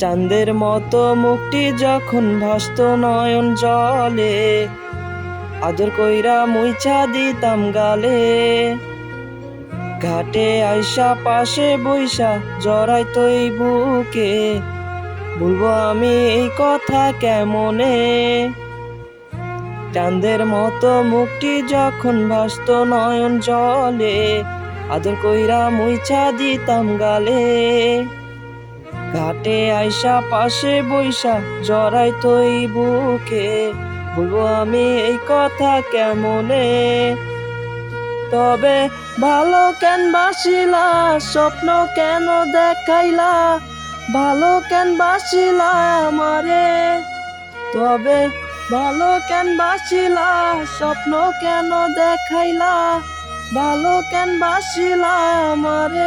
চাঁদের মতো মুখটি যখন ভাসত নয়ন জলে, আদর কইরা মুইছা দিতাম গালে। ঘাটে আইসা, পাশে বইসা, জড়াইতো এই বুকে, বলব আমি এই কথা কেমনে? চাঁদের মতো মুখটি যখন ভাসত নয়ন জলে, আদর কইরা মুইছা দিতাম গালে। ঘাটে আইসা, পাশে বইসা, জড়াই তৈ বুকে। বলব আমি এই কথা কেমনে? তবে ভালো কেন বাসিলা, স্বপ্ন কেন দেখাইলা? ভালো কেন বাসিলা আমারে? তবে ভালো কেন বাসিলা, স্বপ্ন কেন দেখাইলা? ভালো কেন বাসিলা আমার?